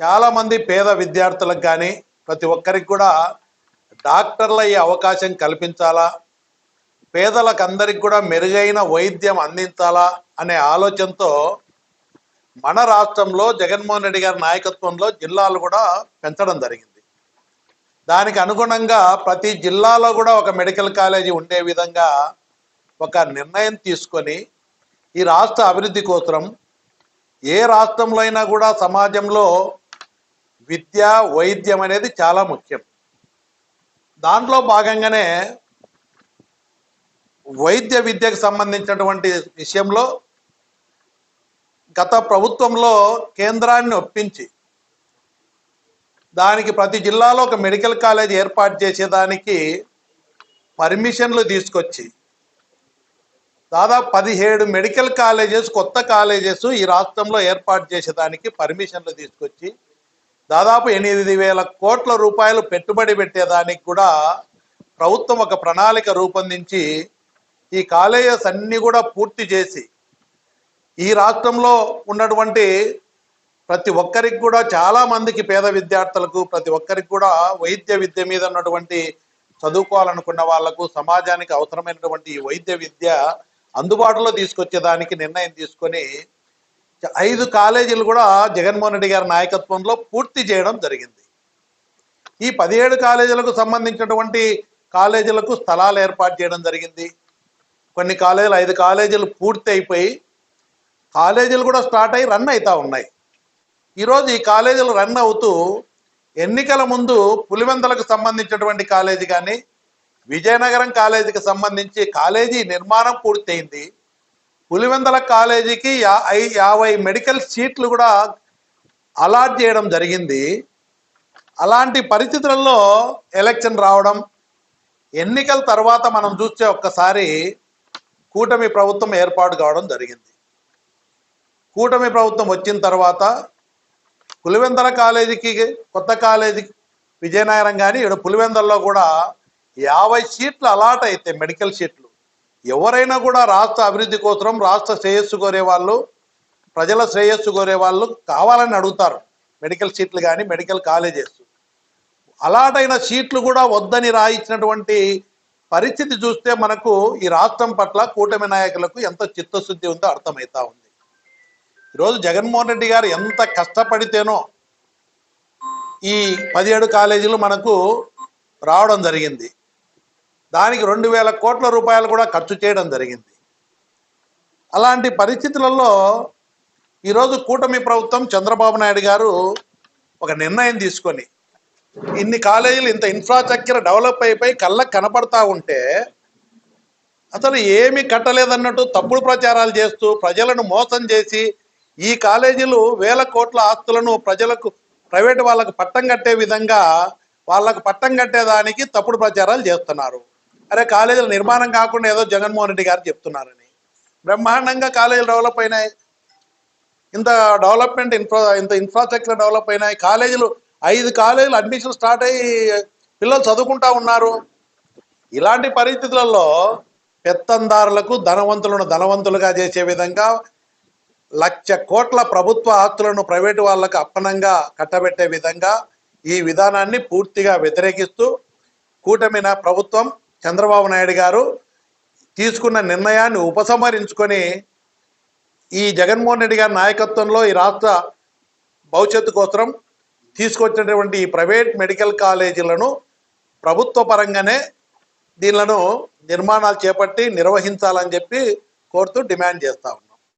చాలామంది పేద విద్యార్థులకు కానీ ప్రతి ఒక్కరికి కూడా డాక్టర్లు అయ్యే అవకాశం కల్పించాలా? పేదలకు అందరికి కూడా మెరుగైన వైద్యం అందించాలా? అనే ఆలోచనతో మన రాష్ట్రంలో జగన్మోహన్ రెడ్డి గారి నాయకత్వంలో జిల్లాలు కూడా పెంచడం జరిగింది. దానికి అనుగుణంగా ప్రతి జిల్లాలో కూడా ఒక మెడికల్ కాలేజీ ఉండే విధంగా ఒక నిర్ణయం తీసుకొని ఈ రాష్ట్ర అభివృద్ధి కోసం ఏ రాష్ట్రంలో అయినా కూడా సమాజంలో విద్య వైద్యం అనేది చాలా ముఖ్యం. దాంట్లో భాగంగానే వైద్య విద్యకు సంబంధించినటువంటి విషయంలో గత ప్రభుత్వంలో కేంద్రాన్ని ఒప్పించి దానికి ప్రతి జిల్లాలో ఒక మెడికల్ కాలేజ్ ఏర్పాటు చేసేదానికి పర్మిషన్లు తీసుకొచ్చి దాదాపు పదిహేడు మెడికల్ కాలేజెస్ కొత్త కాలేజెస్ ఈ రాష్ట్రంలో ఏర్పాటు చేసేదానికి పర్మిషన్లు తీసుకొచ్చి దాదాపు ఎనిమిది వేల కోట్ల రూపాయలు పెట్టుబడి పెట్టేదానికి కూడా ప్రభుత్వం ఒక ప్రణాళిక రూపొందించి ఈ కాలేజెస్ అన్ని కూడా పూర్తి చేసి ఈ రాష్ట్రంలో ఉన్నటువంటి ప్రతి ఒక్కరికి కూడా చాలా మందికి పేద విద్యార్థులకు ప్రతి ఒక్కరికి కూడా వైద్య విద్య మీద ఉన్నటువంటి చదువుకోవాలనుకున్న వాళ్ళకు సమాజానికి అవసరమైనటువంటి ఈ వైద్య విద్య అందుబాటులో తీసుకొచ్చేదానికి నిర్ణయం తీసుకొని ఐదు కాలేజీలు కూడా జగన్మోహన్ రెడ్డి గారి నాయకత్వంలో పూర్తి చేయడం జరిగింది. ఈ పదిహేడు కాలేజీలకు సంబంధించినటువంటి కాలేజీలకు స్థలాలు ఏర్పాటు చేయడం జరిగింది. కొన్ని కాలేజీలు ఐదు కాలేజీలు పూర్తి అయిపోయి కాలేజీలు కూడా స్టార్ట్ అయ్యి రన్ అవుతా ఉన్నాయి. ఈరోజు ఈ కాలేజీలు రన్ అవుతూ ఎన్నికల ముందు పులివెందలకు సంబంధించినటువంటి కాలేజీ కానీ విజయనగరం కాలేజీకి సంబంధించి కాలేజీ నిర్మాణం పూర్తయింది. పులివెందల కాలేజీకి యా యాభై మెడికల్ సీట్లు కూడా అలాట్ చేయడం జరిగింది. అలాంటి పరిస్థితులలో ఎలక్షన్ రావడం ఎన్నికల తర్వాత మనం చూస్తే ఒక్కసారి కూటమి ప్రభుత్వం ఏర్పాటు కావడం జరిగింది. కూటమి ప్రభుత్వం వచ్చిన తర్వాత పులివెందల కాలేజీకి కొత్త కాలేజీ విజయనగరం కానీ ఇక్కడ పులివెందల్లో కూడా యాభై సీట్లు అలాట్ అయితే మెడికల్ సీట్లు. ఎవరైనా కూడా రాష్ట్ర అభివృద్ధి కోసం రాష్ట్ర శ్రేయస్సు కోరే వాళ్ళు ప్రజల శ్రేయస్సు కోరే వాళ్ళు కావాలని అడుగుతారు. మెడికల్ సీట్లు కానీ మెడికల్ కాలేజెస్. అలాటైన సీట్లు కూడా వద్దని రాయించినటువంటి పరిస్థితి చూస్తే మనకు ఈ రాష్ట్రం పట్ల కూటమి నాయకులకు ఎంత చిత్తశుద్ధి ఉందో అర్థమవుతా ఉంది. ఈరోజు జగన్మోహన్ రెడ్డి గారు ఎంత కష్టపడితేనో ఈ పదిహేడు కాలేజీలు మనకు రావడం జరిగింది. దానికి రెండు వేల కోట్ల రూపాయలు కూడా ఖర్చు చేయడం జరిగింది. అలాంటి పరిస్థితులలో ఈరోజు కూటమి ప్రభుత్వం చంద్రబాబు నాయుడు గారు ఒక నిర్ణయం తీసుకొని ఇన్ని కాలేజీలు ఇంత ఇన్ఫ్రాస్ట్రక్చర్ డెవలప్ అయిపోయి కళ్ళకు కనపడతా ఉంటే అతను ఏమి కట్టలేదన్నట్టు తప్పుడు ప్రచారాలు చేస్తూ ప్రజలను మోసం చేసి ఈ కాలేజీలు వేల కోట్ల ఆస్తులను ప్రజలకు ప్రైవేట్ వాళ్ళకు పట్టం కట్టే విధంగా వాళ్ళకు పట్టం కట్టేదానికి తప్పుడు ప్రచారాలు చేస్తున్నారు. అరే కాలేజీల నిర్మాణం కాకుండా ఏదో జగన్మోహన్ రెడ్డి గారు చెప్తున్నారని. బ్రహ్మాండంగా కాలేజీలు డెవలప్ అయినాయి. ఇంత డెవలప్మెంట్ ఇన్ఫ్రా ఇంత ఇన్ఫ్రాస్ట్రక్చర్ డెవలప్ అయినాయి. కాలేజీలు ఐదు కాలేజీలు అడ్మిషన్ స్టార్ట్ అయ్యి పిల్లలు చదువుకుంటా ఉన్నారు. ఇలాంటి పరిస్థితులలో పెత్తందారులకు ధనవంతులను ధనవంతులుగా చేసే విధంగా లక్ష కోట్ల ప్రభుత్వ ఆస్తులను ప్రైవేటు వాళ్ళకు అప్పనంగా కట్టబెట్టే విధంగా ఈ విధానాన్ని పూర్తిగా వ్యతిరేకిస్తూ కూటమిన ప్రభుత్వం చంద్రబాబు నాయుడు గారు తీసుకున్న నిర్ణయాన్ని ఉపసంహరించుకొని ఈ జగన్మోహన్ రెడ్డి గారి నాయకత్వంలో ఈ రాష్ట్ర భవిష్యత్తు కోసం తీసుకొచ్చినటువంటి ఈ ప్రైవేట్ మెడికల్ కాలేజీలను ప్రభుత్వ పరంగానే దీనిలను నిర్మాణాలు చేపట్టి నిర్వహించాలని చెప్పి కోరుతూ డిమాండ్ చేస్తా